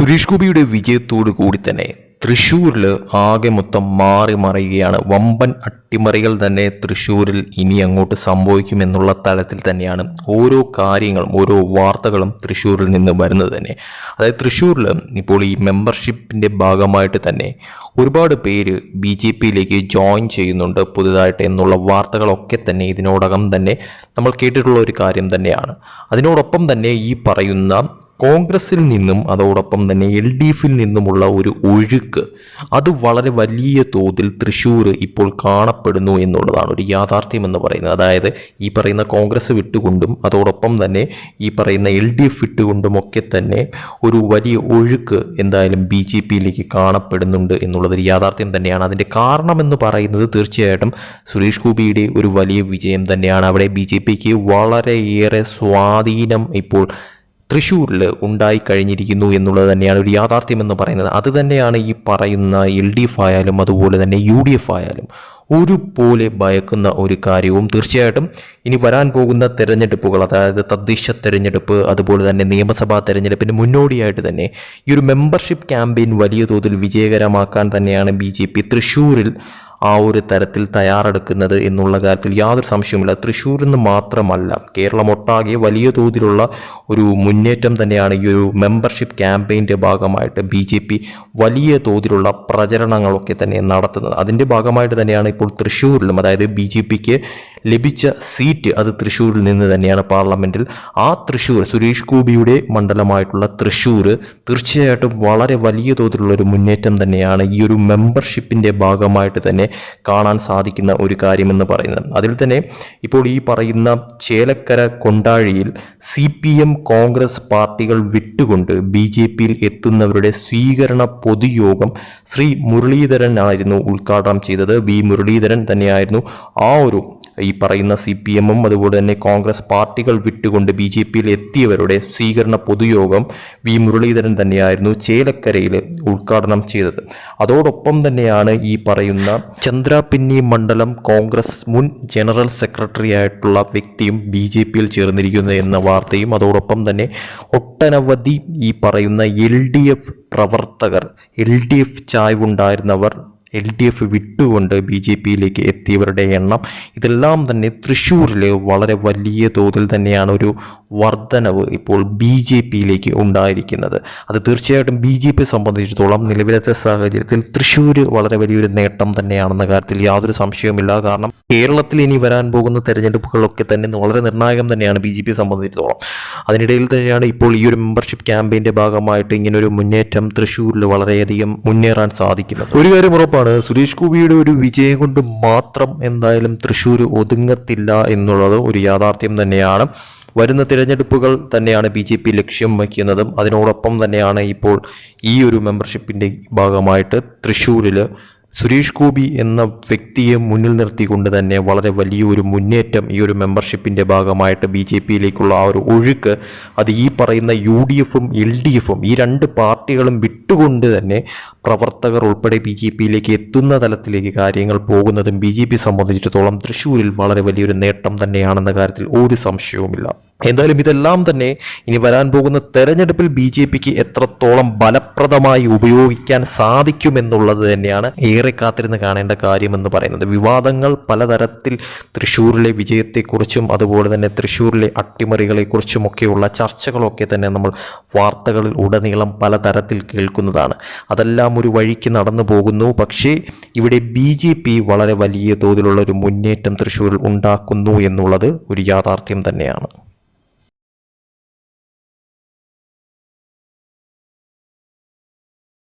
സുരേഷ് ഗോപിയുടെ വിജയത്തോടു കൂടി തന്നെ തൃശ്ശൂരിൽ ആകെ മൊത്തം മാറി മറിയുകയാണ്. വമ്പൻ അട്ടിമറികൾ തന്നെ തൃശ്ശൂരിൽ ഇനി അങ്ങോട്ട് സംഭവിക്കുമെന്നുള്ള തലത്തിൽ തന്നെയാണ് ഓരോ കാര്യങ്ങളും ഓരോ വാർത്തകളും തൃശ്ശൂരിൽ നിന്ന് വരുന്നത് തന്നെ. അതായത് തൃശ്ശൂരിൽ ഇപ്പോൾ ഈ മെമ്പർഷിപ്പിന്റെ ഭാഗമായിട്ട് തന്നെ ഒരുപാട് പേര് ബി ജെ പിയിലേക്ക് ജോയിൻ ചെയ്യുന്നുണ്ട് പുതുതായിട്ട് എന്നുള്ള വാർത്തകളൊക്കെ തന്നെ ഇതിനോടകം തന്നെ നമ്മൾ കേട്ടിട്ടുള്ള ഒരു കാര്യം തന്നെയാണ്. അതിനോടൊപ്പം തന്നെ ഈ പറയുന്ന കോൺഗ്രസിൽ നിന്നും അതോടൊപ്പം തന്നെ എൽ ഡി എഫിൽ നിന്നുമുള്ള ഒരു ഒഴുക്ക് അത് വളരെ വലിയ തോതിൽ തൃശ്ശൂർ ഇപ്പോൾ കാണപ്പെടുന്നു എന്നുള്ളതാണ് ഒരു യാഥാർത്ഥ്യം എന്ന് പറയുന്നത്. അതായത് ഈ പറയുന്ന കോൺഗ്രസ് വിട്ടുകൊണ്ടും അതോടൊപ്പം തന്നെ ഈ പറയുന്ന എൽ ഡി എഫ് വിട്ടുകൊണ്ടും ഒക്കെ തന്നെ ഒരു വലിയ ഒഴുക്ക് എന്തായാലും ബി ജെ പിയിലേക്ക് കാണപ്പെടുന്നുണ്ട് എന്നുള്ളതൊരു യാഥാർത്ഥ്യം തന്നെയാണ്. അതിന്റെ കാരണമെന്ന് പറയുന്നത് തീർച്ചയായിട്ടും സുരേഷ് ഗോപിയുടെ ഒരു വലിയ വിജയം തന്നെയാണ്. അവിടെ ബി ജെ പിക്ക് വളരെയേറെ സ്വാധീനം ഇപ്പോൾ തൃശ്ശൂരിൽ ഉണ്ടായി കഴിഞ്ഞിരിക്കുന്നു എന്നുള്ളത് തന്നെയാണ് ഒരു യാഥാർത്ഥ്യം എന്ന് പറയുന്നത്. അത് തന്നെയാണ് ഈ പറയുന്ന എൽ ഡി എഫ് ആയാലും അതുപോലെ തന്നെ യു ഡി എഫ് ആയാലും ഒരുപോലെ ഭയക്കുന്ന ഒരു കാര്യവും. തീർച്ചയായിട്ടും ഇനി വരാൻ പോകുന്ന തെരഞ്ഞെടുപ്പുകൾ അതായത് തദ്ദേശ തെരഞ്ഞെടുപ്പ് അതുപോലെ തന്നെ നിയമസഭാ തെരഞ്ഞെടുപ്പിന് മുന്നോടിയായിട്ട് തന്നെ ഈ ഒരു മെമ്പർഷിപ്പ് ക്യാമ്പയിൻ വലിയ തോതിൽ വിജയകരമാക്കാൻ തന്നെയാണ് ബി തൃശ്ശൂരിൽ ആ ഒരു തരത്തിൽ തയ്യാറെടുക്കുന്നത് എന്നുള്ള കാര്യത്തിൽ യാതൊരു സംശയവുമില്ല. തൃശ്ശൂരിൽ നിന്ന് മാത്രമല്ല കേരളമൊട്ടാകെ വലിയ തോതിലുള്ള ഒരു മുന്നേറ്റം തന്നെയാണ് ഈ ഒരു മെമ്പർഷിപ്പ് ക്യാമ്പയിന്റെ ഭാഗമായിട്ട് ബി ജെ പി വലിയ തോതിലുള്ള പ്രചരണങ്ങളൊക്കെ തന്നെ നടത്തുന്നത്. അതിന്റെ ഭാഗമായിട്ട് തന്നെയാണ് ഇപ്പോൾ തൃശ്ശൂരിലും അതായത് ബി ജെ പിക്ക് ലഭിച്ച സീറ്റ് അത് തൃശ്ശൂരിൽ നിന്ന് തന്നെയാണ് പാർലമെന്റിൽ ആ തൃശ്ശൂർ സുരേഷ് ഗോപിയുടെ മണ്ഡലമായിട്ടുള്ള തൃശ്ശൂർ തീർച്ചയായിട്ടും വളരെ വലിയ തോതിലുള്ള ഒരു മുന്നേറ്റം തന്നെയാണ് ഈ ഒരു മെമ്പർഷിപ്പിന്റെ ഭാഗമായിട്ട് തന്നെ കാണാൻ സാധിക്കുന്ന ഒരു കാര്യമെന്ന് പറയുന്നത്. അതിൽ തന്നെ ഇപ്പോൾ ഈ പറയുന്ന ചേലക്കര കൊണ്ടാഴിയിൽ സി പി എം കോൺഗ്രസ് പാർട്ടികൾ വിട്ടുകൊണ്ട് ബി ജെ പിയിൽ എത്തുന്നവരുടെ സ്വീകരണ പൊതുയോഗം ശ്രീ മുരളീധരൻ ആയിരുന്നു ഉദ്ഘാടനം ചെയ്തത്. വി മുരളീധരൻ തന്നെയായിരുന്നു ആ ഒരു ഈ പറയുന്ന സി പി എമ്മും അതുപോലെ തന്നെ കോൺഗ്രസ് പാർട്ടികൾ വിട്ടുകൊണ്ട് ബി ജെ പിയിൽ എത്തിയവരുടെ സ്വീകരണ പൊതുയോഗം വി മുരളീധരൻ തന്നെയായിരുന്നു ചേലക്കരയിൽ ഉദ്ഘാടനം ചെയ്തത്. അതോടൊപ്പം തന്നെയാണ് ഈ പറയുന്ന ചന്ദ്രാപിന്നി മണ്ഡലം കോൺഗ്രസ് മുൻ ജനറൽ സെക്രട്ടറി ആയിട്ടുള്ള വ്യക്തിയും ബി ജെ പിയിൽ ചേർന്നിരിക്കുന്നത് എന്ന വാർത്തയും അതോടൊപ്പം തന്നെ ഒട്ടനവധി ഈ പറയുന്ന എൽ ഡി എഫ് പ്രവർത്തകർ എൽ ഡി എഫ് ചായ്വുണ്ടായിരുന്നവർ എൽ ഡി എഫ് വിട്ടുകൊണ്ട് ബി ജെ പിയിലേക്ക് എത്തിയവരുടെ എണ്ണം ഇതെല്ലാം തന്നെ തൃശ്ശൂരിൽ വളരെ വലിയ തോതിൽ തന്നെയാണ് ഒരു വർധനവ് ഇപ്പോൾ ബി ജെ പിയിലേക്ക് ഉണ്ടായിരിക്കുന്നത്. അത് തീർച്ചയായിട്ടും ബി ജെ പി സംബന്ധിച്ചിടത്തോളം നിലവിലത്തെ സാഹചര്യത്തിൽ തൃശ്ശൂർ വളരെ വലിയൊരു നേട്ടം തന്നെയാണെന്ന കാര്യത്തിൽ യാതൊരു സംശയവുമില്ല. കാരണം കേരളത്തിൽ ഇനി വരാൻ പോകുന്ന തെരഞ്ഞെടുപ്പുകളൊക്കെ തന്നെ വളരെ നിർണായകം തന്നെയാണ് ബി ജെ പിയെ സംബന്ധിച്ചിടത്തോളം. അതിനിടയിൽ തന്നെയാണ് ഇപ്പോൾ ഈ ഒരു മെമ്പർഷിപ്പ് ക്യാമ്പയിന്റെ ഭാഗമായിട്ട് ഇങ്ങനൊരു മുന്നേറ്റം തൃശ്ശൂരിൽ വളരെയധികം മുന്നേറാൻ സാധിക്കുന്നത്. ഒരു കാര്യം ഉറപ്പാണ് സുരേഷ് ഗോപിയുടെ ഒരു വിജയം കൊണ്ട് മാത്രം എന്തായാലും തൃശ്ശൂർ ഒതുങ്ങത്തില്ല എന്നുള്ളത് ഒരു യാഥാർത്ഥ്യം തന്നെയാണ്. വരുന്ന തിരഞ്ഞെടുപ്പുകൾ തന്നെയാണ് ബി ജെ പി ലക്ഷ്യം വയ്ക്കുന്നതും. അതിനോടൊപ്പം തന്നെയാണ് ഇപ്പോൾ ഈ ഒരു മെമ്പർഷിപ്പിന്റെ ഭാഗമായിട്ട് തൃശ്ശൂരിൽ സുരേഷ് ഗോപി എന്ന വ്യക്തിയെ മുന്നിൽ നിർത്തിക്കൊണ്ട് തന്നെ വളരെ വലിയൊരു മുന്നേറ്റം ഈ ഒരു മെമ്പർഷിപ്പിന്റെ ഭാഗമായിട്ട് ബി ജെ പിയിലേക്കുള്ള ആ ഒരു ഒഴുക്ക് അത് ഈ പറയുന്ന യു ഡി എഫും എൽ ഡി എഫും ഈ രണ്ട് പാർട്ടികളും വിട്ടുകൊണ്ട് തന്നെ പ്രവർത്തകർ ഉൾപ്പെടെ ബി ജെ പിയിലേക്ക് എത്തുന്ന തലത്തിലേക്ക് കാര്യങ്ങൾ പോകുന്നതും ബി ജെ പി സംബന്ധിച്ചിടത്തോളം തൃശ്ശൂരിൽ വളരെ വലിയൊരു നേട്ടം തന്നെയാണെന്ന കാര്യത്തിൽ ഒരു സംശയവുമില്ല. എന്തായാലും ഇതെല്ലാം തന്നെ ഇനി വരാൻ പോകുന്ന തെരഞ്ഞെടുപ്പിൽ ബി ജെ പിക്ക് എത്രത്തോളം ഫലപ്രദമായി ഉപയോഗിക്കാൻ സാധിക്കുമെന്നുള്ളത് തന്നെയാണ് ഏറെ കാത്തിരുന്ന് കാണേണ്ട കാര്യമെന്ന് പറയുന്നത്. വിവാദങ്ങൾ പലതരത്തിൽ തൃശ്ശൂരിലെ വിജയത്തെക്കുറിച്ചും അതുപോലെ തന്നെ തൃശ്ശൂരിലെ അട്ടിമറികളെക്കുറിച്ചുമൊക്കെയുള്ള ചർച്ചകളൊക്കെ തന്നെ നമ്മൾ വാർത്തകളിൽ ഉടനീളം പലതരത്തിൽ കേൾക്കുന്നതാണ്. അതെല്ലാം ഒരു വഴിക്ക് നടന്നു പോകുന്നു. പക്ഷേ ഇവിടെ ബി ജെ പി വളരെ വലിയ തോതിലുള്ള ഒരു മുന്നേറ്റം തൃശ്ശൂരിൽ ഉണ്ടാക്കുന്നു എന്നുള്ളത് ഒരു യാഥാർത്ഥ്യം തന്നെയാണ്.